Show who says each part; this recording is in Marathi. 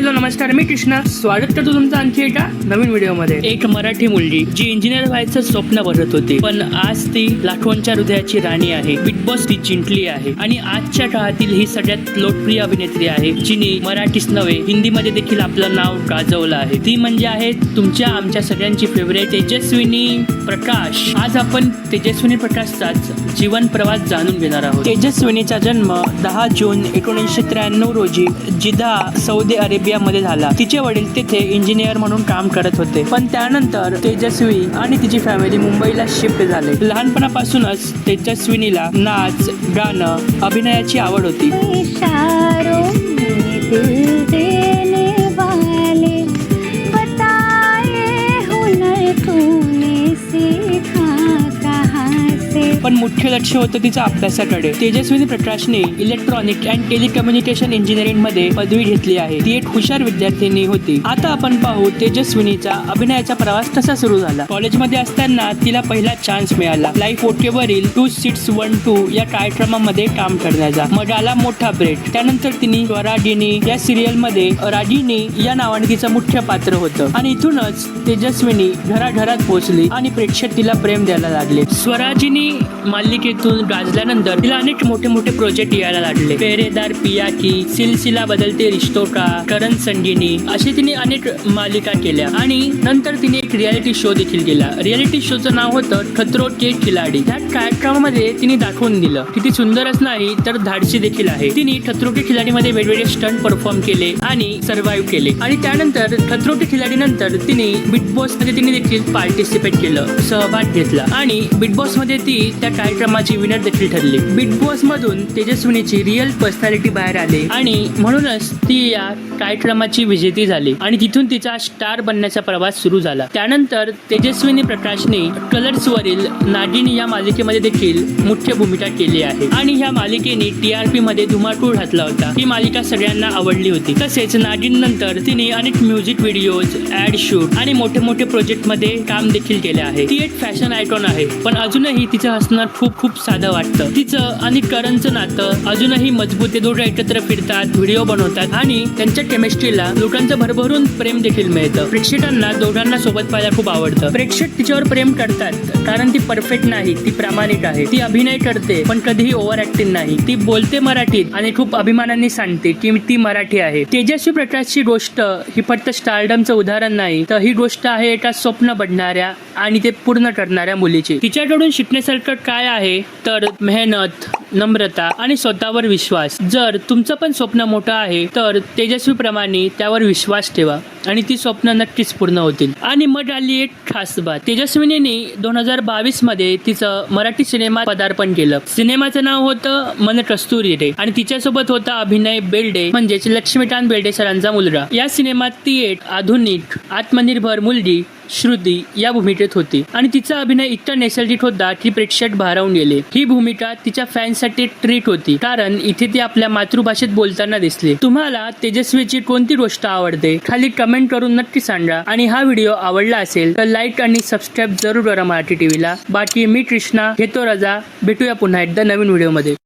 Speaker 1: हॅलो नमस्कार मी कृष्णा. स्वागत करतो तुमचं आणखी एका नवीन व्हिडिओमध्ये. एक मराठी मुलगी जी इंजिनियर व्हायचं स्वप्न बघत होती. पण आज ती लाखोंच्या हृदयाची राणी आहे. बिग बॉस ती जिंकली आहे. आणि आजच्या काळातील ही सगळ्यात लोकप्रिय अभिनेत्री आहे जिने मराठीच नव्हे हिंदीमध्ये देखील आपलं नाव गाजवलं आहे. ती म्हणजे आहे तुमच्या आमच्या सगळ्यांची फेवरेट तेजस्विनी प्रकाश. आज आपण तेजस्विनी प्रकाशचाच जीवन प्रवास जाणून घेणार आहोत. तेजस्विनीचा जन्म दहा जून एकोणीसशे त्र्याण्णव रोजी जिदा सौदी इंडियामध्ये झाला. तिचे वडील तिथे इंजिनियर म्हणून काम करत होते. पण त्यानंतर तेजस्वी आणि तिची फॅमिली मुंबईला शिफ्ट झाले. लहानपणापासूनच तेजस्विनीला नाच गाणं अभिनयाची आवड होती. मुख्य लक्ष होतं तिचं अभ्यासाकडे. तेजस्विनी प्रकाशने इलेक्ट्रॉनिक अँड टेलिकम्युनिकेशन इंजिनिअरिंगमध्ये पदवी घेतली आहे. ती एक हुशार विद्यार्थिनी होती. आता आपण पाहू तेजस्विनीचा अभिनयाचा प्रवास कसा सुरू झाला. कॉलेजमध्ये असताना तिला पहिला चान्स मिळाला. लाईफ ओकेवरील टू सिक्स वन टू या कार्यक्रमामध्ये काम करण्याचा. मग आला मोठा ब्रेक त्यानंतर तिने स्वरागिनी या सिरियलमध्ये रागिनी या नावाने तिचं मुख्य पात्र होतं. आणि इथूनच तेजस्विनी घराघरात पोहोचली आणि प्रेक्षक तिला प्रेम द्यायला लागले. स्वराजिनी मालिकेतून गाजल्यानंतर तिला अनेक मोठे मोठे प्रोजेक्ट यायला लागले. पेरेदार पिया की सिलसिला बदलते रिश्तो का करण संगिनी अशी तिने अनेक मालिका केल्या. आणि नंतर तिने एक रियालिटी शो देखील केला. रियालिटी शोचं नाव होतं खतरो के खिलाडी. त्या कार्यक्रमामध्ये तिने दाखवून दिलं. की ती सुंदरच नाही तर धाडशी देखील आहे. तिने खतरो के खिलाडीमध्ये वेगवेगळे स्टंट परफॉर्म केले आणि सर्व्हाइव्ह केले. आणि त्यानंतर खतरो के खिलाडी नंतर तिने बिग बॉसमध्ये तिने देखील पार्टिसिपेट केलं. सहभाग घेतला. आणि बिग बॉसमध्ये ती त्या कार्यक्रमाची विनर देखील ठरली. बिग बॉस मधून तेजस्विनीची रिअल पर्सनॅलिटी बाहेर आली आणि म्हणूनच ती या कार्यक्रमाची विजेती झाली आणि तिथून तिचा स्टार बनण्याचा प्रवास सुरू झाला. त्यानंतर तेजस्विनी प्रकाशने कलर्स वरील नागिनी या मालिकेमध्ये देखील मुख्य भूमिका केली आहे. आणि ह्या मालिकेने टीआरपी मध्ये धुमाकूळ घातला होता. ही मालिका सगळ्यांना आवडली होती. तसेच नागिन नंतर तिने अनेक म्युझिक व्हिडिओज ऍड शूट आणि मोठे मोठे प्रोजेक्टमध्ये काम देखील केले आहे. ती एक फॅशन आयकॉन आहे. पण अजूनही तिचं हसणं खूप खूप साधं वाटतं. तिचं आणि करणचं नातं अजूनही मजबूत दोघं एकत्र फिरतात व्हिडिओ बनवतात आणि त्यांच्या केमिस्ट्रीला लोकांचं भरभरून प्रेम देखील मिळतं. प्रेक्षकांना दोघांना सोबत पाहायला खूप आवडतं. प्रेक्षक तिच्यावर प्रेम करतात कारण ती परफेक्ट नाही ती प्रामाणिक आहे. ती अभिनय करते पण कधीही ओव्हर ऍक्टिंग नाही. ती बोलते मराठीत आणि खूप अभिमानाने सांगते की ती मराठी आहे. तेजस्वी प्रकाशची गोष्ट ही फक्त स्टारडमचं उदाहरण नाही तर ही गोष्ट आहे एका स्वप्न बढणाऱ्या आणि ते पूर्ण करणाऱ्या मुलीची. तिच्याकडून शिकण्यासारखं काय आहे? तर मेहनत. नम्रता आणि स्वतःवर विश्वास. जर तुमचं पण स्वप्न मोठं आहे तर तेजस्वीप्रमाणे त्यावर विश्वास ठेवा आणि ती स्वप्न नक्कीच पूर्ण होतील. आणि मग आली एक खास बात. तेजस्विनीने दोन हजार बावीसमध्ये तिचं मराठी सिनेमात पदार्पण केलं. सिनेमाचं नाव होतं मन कस्तुरी रे आणि तिच्यासोबत होता अभिनय बेल्डे म्हणजेच लक्ष्मीकांत बेल्डे सरांचा मुलगा. या सिनेमात ती एक आधुनिक आत्मनिर्भर मुलगी श्रुती या भूमिकेत होती. आणि तिचा अभिनय इतका नैसर्गिक होता की प्रेक्षक भारावून गेले. ही भूमिका तिच्या फॅन्स फॅन्ससाठी ट्रीट होती. कारण इथे ती आपल्या मातृभाषेत बोलताना दिसली. तुम्हाला तेजस्वीची कोणती गोष्ट आवडते? खाली कमेंट करून नक्की सांगा. आणि हा व्हिडिओ आवडला असेल तर लाईक आणि सबस्क्राईब जरूर करा मराठी टीव्हीला बाकी मी कृष्णा घेतो रजा. भेटूया पुन्हा एकदा नवीन व्हिडिओमध्ये